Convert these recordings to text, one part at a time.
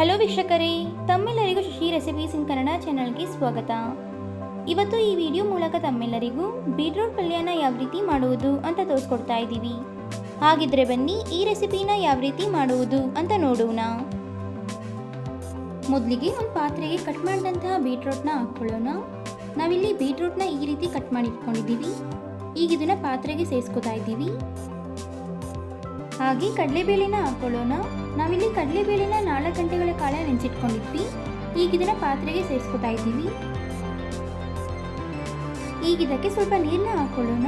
Hello ವೀಕ್ಷಕರೇ, ತಮ್ಮೆಲ್ಲರಿಗೂ Shashi recipes ಇನ್ ಕನ್ನಡ ಚಾನಲ್ಗೆ ಸ್ವಾಗತ. ಇವತ್ತು ಈ ವಿಡಿಯೋ ಮೂಲಕ ತಮ್ಮೆಲ್ಲರಿಗೂ ಬೀಟ್ರೂಟ್ ಪಲ್ಯನ ಯಾವ ರೀತಿ ಮಾಡುವುದು ಅಂತ ತೋರಿಸ್ಕೊಡ್ತಾ ಇದ್ದೀವಿ. ಹಾಗಿದ್ರೆ ಬನ್ನಿ ಈ ರೆಸಿಪಿನ ಯಾವ ರೀತಿ ಮಾಡುವುದು ಅಂತ ನೋಡೋಣ. ಮೊದಲಿಗೆ ಒಂದು ಪಾತ್ರೆಗೆ ಕಟ್ ಮಾಡಿದಂತಹ ಬೀಟ್ರೂಟ್ನ ಹಾಕ್ಕೊಳ್ಳೋಣ. ನಾವಿಲ್ಲಿ ಬೀಟ್ರೂಟ್ನ ಈ ರೀತಿ ಕಟ್ ಮಾಡಿ ಇಟ್ಕೊಂಡಿದ್ದೀವಿ. ಈಗ ಇದನ್ನ ಪಾತ್ರೆಗೆ ಸೇರಿಸ್ಕೊತಾ ಇದ್ದೀವಿ. ಹಾಗೆ ಕಡಲೆಬೇಳೆನ ಹಾಕೊಳ್ಳೋಣ ನಾವಿಲ್ಲಿ ಕಡಲೆಬೇಳೆನ ನಾಲ್ಕು ಗಂಟೆಗಳ ಕಾಲ ನೆನೆಸಿಟ್ಕೊಂಡಿದ್ವಿ. ಈಗ ಇದನ್ನ ಪಾತ್ರೆಗೆ ಸೇರಿಸ್ಕೊತಾ ಇದ್ದೀವಿ. ಈಗ ಇದಕ್ಕೆ ಸ್ವಲ್ಪ ನೀರನ್ನ ಹಾಕೊಳ್ಳೋಣ.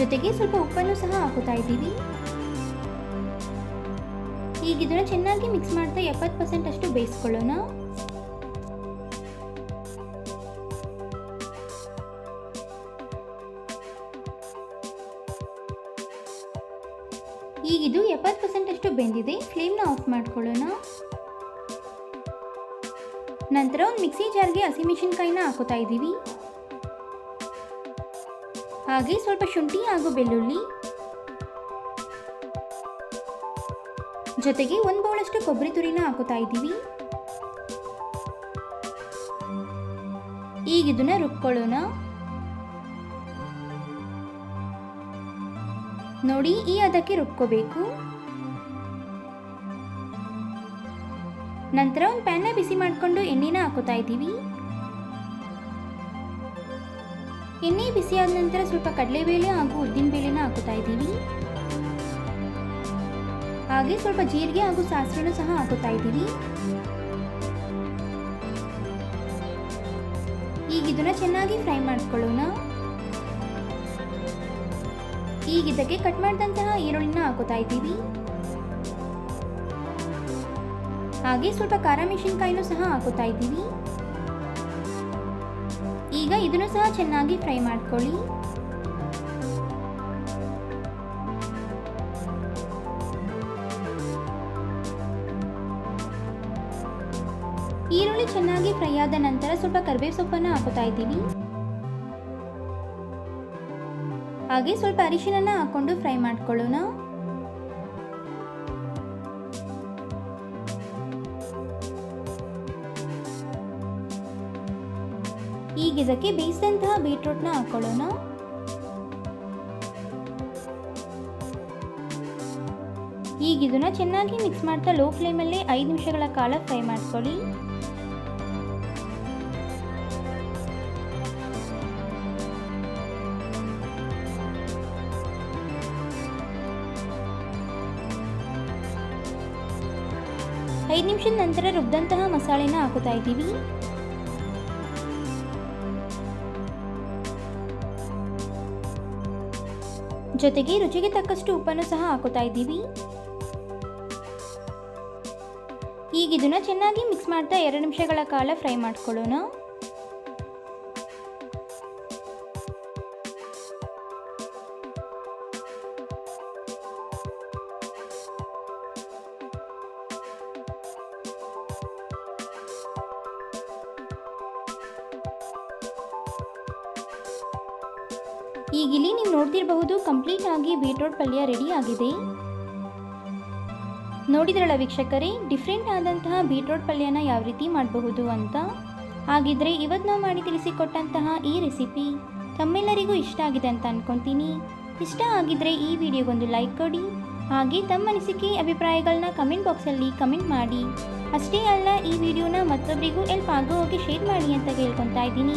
ಜೊತೆಗೆ ಸ್ವಲ್ಪ ಉಪ್ಪನ್ನು ಸಹ ಹಾಕೋತಾ ಇದ್ದೀವಿ. ಈಗ ಇದನ್ನ ಚೆನ್ನಾಗಿ ಮಿಕ್ಸ್ ಮಾಡ್ತಾ ಎಪ್ಪತ್ತು ಪರ್ಸೆಂಟ್ ಅಷ್ಟು ಬೇಯಿಸ್ಕೊಳ್ಳೋಣ. ಈಗ ಇದು ಎಪ್ಪತ್ತು ಪರ್ಸೆಂಟ್ ಅಷ್ಟು ಬೆಂದಿದೆ. ಫ್ಲೇಮ್ನ ಆಫ್ ಮಾಡ್ಕೊಳ್ಳೋಣ. ನಂತರ ಒಂದು ಮಿಕ್ಸಿ ಜಾರ್ಗೆ ಹಸಿಮೆಣಸಿನ್ಕಾಯಿನ ಹಾಕೋತಾ ಇದ್ದೀವಿ. ಹಾಗೆ ಸ್ವಲ್ಪ ಶುಂಠಿ ಹಾಗೂ ಬೆಳ್ಳುಳ್ಳಿ. ಜೊತೆಗೆ ಒಂದು ಬೌಳಷ್ಟು ಕೊಬ್ಬರಿ ತುರಿನ ಹಾಕೋತಾ ಇದ್ದೀವಿ. ಈಗ ಇದನ್ನ ರುಬ್ಕೊಳ್ಳೋಣ. ನೋಡಿ, ಈ ಅದಕ್ಕೆ ರುಬ್ಕೋಬೇಕು. ನಂತರ ಒಂದು ಪ್ಯಾನ್ನ ಬಿಸಿ ಮಾಡಿಕೊಂಡು ಎಣ್ಣೆನ ಹಾಕೋತಾ ಇದ್ದೀವಿ. ಎಣ್ಣೆ ಬಿಸಿ ಆದ ನಂತರ ಸ್ವಲ್ಪ ಕಡಲೆಬೇಳೆ ಹಾಗೂ ಉದ್ದಿನ ಬೇಳೆನ ಹಾಕೋತಾ ಇದ್ದೀವಿ. ಹಾಗೆ ಸ್ವಲ್ಪ ಜೀರಿಗೆ ಹಾಗೂ ಸಾಸಿವೆನೂ ಸಹ ಹಾಕೋತಾ ಇದ್ದೀವಿ. ಈಗ ಇದನ್ನ ಚೆನ್ನಾಗಿ ಫ್ರೈ ಮಾಡ್ಕೊಳ್ಳೋಣ. ಈಗ ಇದಕ್ಕೆ ಕಟ್ ಮಾಡಿದಂತಹ ಈರುಳ್ಳಿನ ಹಾಕೋತಾ ಇದ್ದೀವಿ. ಹಾಗೆ ಸ್ವಲ್ಪ ಖಾರ ಮೆಣಸಿನ್ಕಾಯಿನೂ ಸಹ ಹಾಕೋತಾ ಇದ್ದೀವಿ. ಈಗ ಇದನ್ನು ಸಹ ಚೆನ್ನಾಗಿ ಫ್ರೈ ಮಾಡ್ಕೊಳ್ಳಿ. ಈರುಳ್ಳಿ ಚೆನ್ನಾಗಿ ಫ್ರೈ ಆದ ನಂತರ ಸ್ವಲ್ಪ ಕರಿಬೇವು ಸೊಪ್ಪನ್ನು ಹಾಕೋತಾ ಇದ್ದೀವಿ. ಹಾಗೆ ಸ್ವಲ್ಪ ಅರಿಶಿನ ಹಾಕೊಂಡು ಫ್ರೈ ಮಾಡ್ಕೊಳ್ಳೋಣ. ಈಗ ಇದಕ್ಕೆ ಬೇಯಿಸಿದಂತಹ ಬೀಟ್ರೂಟ್ನ ಹಾಕೊಳ್ಳೋಣ ಈಗ ಇದನ್ನ ಚೆನ್ನಾಗಿ ಮಿಕ್ಸ್ ಮಾಡ್ತಾ ಲೋ ಫ್ಲೇಮಲ್ಲಿ ಐದು ನಿಮಿಷಗಳ ಕಾಲ ಫ್ರೈ ಮಾಡ್ಕೊಳ್ಳಿ. ಐದು ನಿಮಿಷದ ನಂತರ ರುಬ್ಬಿದಂತಹ ಮಸಾಲೆನ ಹಾಕುತ್ತಾ ಇದ್ದೀವಿ. ಜೊತೆಗೆ ರುಚಿಗೆ ತಕ್ಕಷ್ಟು ಉಪ್ಪನ್ನು ಸಹ ಹಾಕುತ್ತಾ ಇದ್ದೀವಿ. ಈಗ ಇದನ್ನ ಚೆನ್ನಾಗಿ ಮಿಕ್ಸ್ ಮಾಡ್ತಾ ಎರಡು ನಿಮಿಷಗಳ ಕಾಲ ಫ್ರೈ ಮಾಡ್ಕೊಳ್ಳೋಣ. ಈಗ ಇಲ್ಲಿ ನೀವು ನೋಡ್ತಿರಬಹುದು ಕಂಪ್ಲೀಟ್ ಆಗಿ ಬೀಟ್ರೋಟ್ ಪಲ್ಯ ರೆಡಿ ಆಗಿದೆ. ನೋಡಿದ್ರಲ್ಲ ವೀಕ್ಷಕರೇ ಡಿಫ್ರೆಂಟ್ ಆದಂತಹ ಬೀಟ್ರೋಟ್ ಪಲ್ಯನ ಯಾವ ರೀತಿ ಮಾಡಬಹುದು ಅಂತ? ಹಾಗಿದ್ರೆ ಇವತ್ತು ನಾವು ಮಾಡಿ ತಿಳಿಸಿಕೊಟ್ಟಂತಹ ಈ ರೆಸಿಪಿ ತಮ್ಮೆಲ್ಲರಿಗೂ ಇಷ್ಟ ಆಗಿದೆ ಅಂತ ಅನ್ಕೊತೀನಿ. ಇಷ್ಟ ಆಗಿದ್ರೆ ಈ ವಿಡಿಯೋಗೊಂದು ಲೈಕ್ ಕೊಡಿ, ಹಾಗೆ ತಮ್ಮ ಅನಿಸಿಕೆ ಅಭಿಪ್ರಾಯಗಳನ್ನ ಕಮೆಂಟ್ ಬಾಕ್ಸಲ್ಲಿ ಕಮೆಂಟ್ ಮಾಡಿ. ಅಷ್ಟೇ ಅಲ್ಲ, ಈ ವಿಡಿಯೋನ ಮತ್ತೊಬ್ಬರಿಗೂ ಎಲ್ಪ್ ಆಗೋ ಹೋಗಿ ಶೇರ್ ಮಾಡಿ ಅಂತ ಕೇಳ್ಕೊತಾ ಇದ್ದೀನಿ.